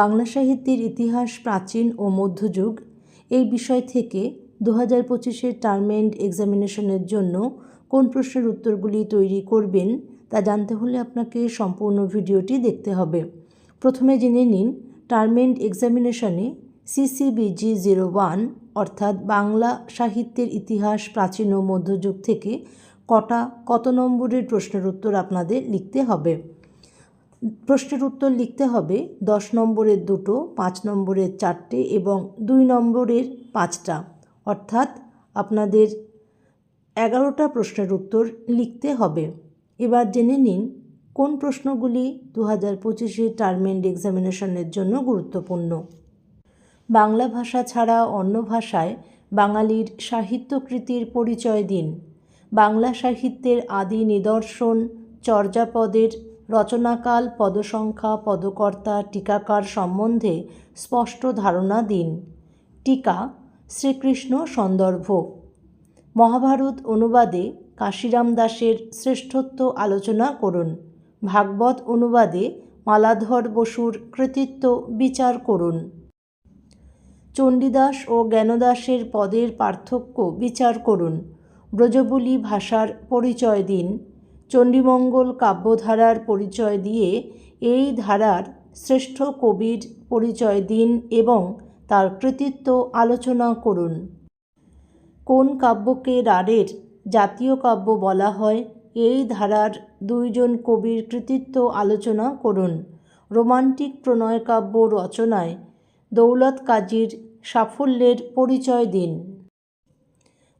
বাংলা সাহিত্যের ইতিহাস প্রাচীন ও মধ্যযুগ। এই বিষয় থেকে দু হাজার পঁচিশের টার্ম এন্ড এক্সামিনেশনের জন্য কোন প্রশ্নের উত্তরগুলি তৈরি করবেন তা জানতে হলে আপনাকে সম্পূর্ণ ভিডিওটি দেখতে হবে। প্রথমে জেনে নিন টার্ম এন্ড এক্সামিনেশনে সিসিবিজি জিরো ওয়ান অর্থাৎ বাংলা সাহিত্যের ইতিহাস প্রাচীন ও মধ্যযুগ থেকে কটা, কত নম্বরের প্রশ্নের উত্তর আপনাদের লিখতে হবে। প্রশ্নের উত্তর লিখতে হবে। দশ নম্বরের দুটো, পাঁচ নম্বরের চারটে এবং দুই নম্বরের পাঁচটা। অর্থাৎ আপনাদের এগারোটা প্রশ্নের উত্তর লিখতে হবে। এবার জেনে নিন, কোন প্রশ্নগুলি দু হাজার পঁচিশে টার্ম এন্ড এক্সামিনেশনের জন্য গুরুত্বপূর্ণ? বাংলা ভাষা ছাড়া অন্য ভাষায় বাঙালির সাহিত্যকৃতির পরিচয় দিন। বাংলা সাহিত্যের আদি নিদর্শন চর্যাপদের রচনাকাল, পদসংখ্যা, পদকর্তা, টিকাকার সম্বন্ধে স্পষ্ট ধারণা দিন। টিকা, শ্রীকৃষ্ণ সন্দর্ভ। মহাভারত অনুবাদে কাশিরাম দাসের শ্রেষ্ঠত্ব আলোচনা করুন। ভাগবত অনুবাদে মালাধর বসুর কৃতিত্ব বিচার করুন। চণ্ডীদাস ও জ্ঞানদাসের পদের পার্থক্য বিচার করুন। ব্রজবুলি ভাষার পরিচয় দিন। চণ্ডীমঙ্গল কাব্যধারার পরিচয় দিয়ে এই ধারার শ্রেষ্ঠ কবির পরিচয় দিন এবং তার কৃতিত্ব আলোচনা করুন। কোন কাব্যকে রাঢ়ের জাতীয় কাব্য বলা হয়? এই ধারার দুইজন কবির কৃতিত্ব আলোচনা করুন। রোমান্টিক প্রণয় কাব্য রচনায় দৌলত কাজীর সাফল্যের পরিচয় দিন।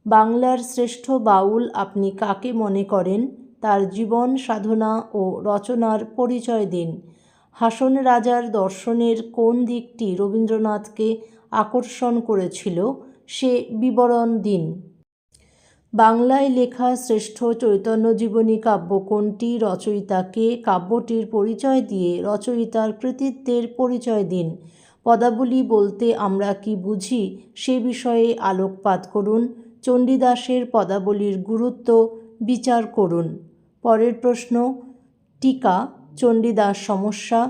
বাংলার শ্রেষ্ঠ বাউল আপনি কাকে মনে করেন? তার জীবন সাধনা ও রচনার পরিচয় দিন। হাসন রাজার দর্শনের কোন দিকটি রবীন্দ্রনাথকে আকর্ষণ করেছিল, সে বিবরণ দিন। বাংলায় লেখা শ্রেষ্ঠ চৈতন্য জীবনী কাব্য কোনটি, রচয়িতাকে কাব্যটির পরিচয় দিয়ে রচয়িতার কৃতিত্বের পরিচয় দিন। পদাবলী বলতে আমরা কি বুঝি, সে বিষয়ে আলোকপাত করুন, চণ্ডীদাসের পদাবলীর গুরুত্ব বিচার করুন। পরের প্রশ্ন, টিকা, চণ্ডীদাস সমস্যা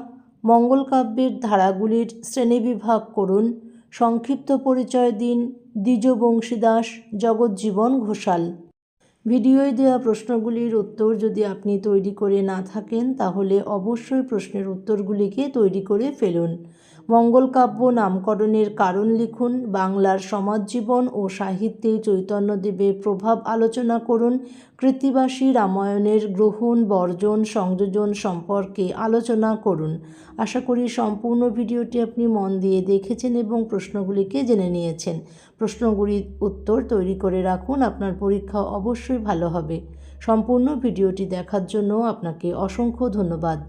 মঙ্গলকাব্যের ধারাগুলির শ্রেণীবিভাগ করুন, সংক্ষিপ্ত পরিচয় দিন, দ্বিজ বংশীদাস জগজ্জীবন ঘোষাল। ভিডিওয় দেওয়া প্রশ্নগুলির উত্তর যদি আপনি তৈরি করে না থাকেন, তাহলে অবশ্যই প্রশ্নের উত্তরগুলিকে তৈরি করে ফেলুন। মঙ্গলকাব্য নামকরণের কারণ লিখুন, বাংলার সমাজজীবন ও সাহিত্যে চৈতন্যদেবের প্রভাব আলোচনা করুন, কৃত্তিবাসী রামায়ণের গ্রহণ, বর্জন, সংযোজন সম্পর্কে আলোচনা করুন। আশা করি সম্পূর্ণ ভিডিওটি আপনি মন দিয়ে দেখেছেন এবং প্রশ্নগুলিকে জেনে নিয়েছেন। প্রশ্নগুলির উত্তর তৈরি করে রাখুন, আপনার পরীক্ষা অবশ্যই ভালো হবে। সম্পূর্ণ ভিডিওটি দেখার জন্য আপনাকে অসংখ্য ধন্যবাদ।